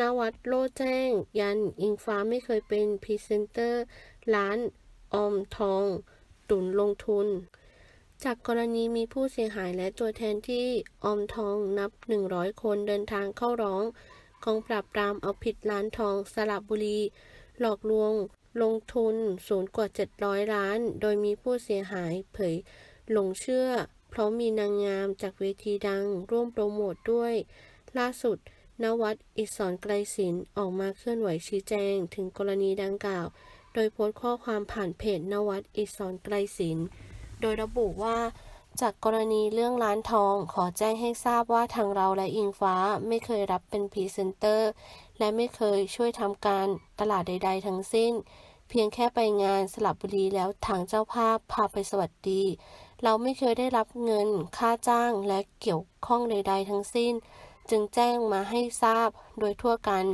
นวัดโลแจ้ง ยันอิงฟ้าไม่เคยเป็นพรีเซนเตอร์ ร้านออมทอง ตุนลงทุน จากกรณีมีผู้เสียหายและตัวแทนที่ออมทองนับ 100 คนเดินทางเข้าร้องกองปราบปรามเอาผิดร้านทองสระบุรี หลอกลวง ลงทุนสูงกว่า 700 ล้าน โดยมีผู้เสียหายเผยหลงเชื่อ เพราะมีนางงามจากเวทีดังร่วมโปรโมทด้วย ล่าสุด นวัดอิศรไกรศิลป์ออกมาเคลื่อนไหวชี้แจงถึงกรณีดังกล่าว โดยโพสต์ข้อความผ่านเพจนวัดอิศรไกรศิลป์โดยระบุว่า จากกรณีเรื่องร้านทองขอแจ้งให้ทราบว่าทางเราและอิงฟ้าไม่เคยรับเป็นพรีเซนเตอร์ และไม่เคยช่วยทำการตลาดใด ๆ ทั้งสิ้น เพียงแค่ไปงานสลับบุรีแล้วทางเจ้าภาพพาไปสวัสดี เราไม่เคยได้รับเงินค่าจ้างและเกี่ยวข้องใด ๆ ทั้งสิ้น จึงแจ้งมาให้ทราบโดยทั่วกัน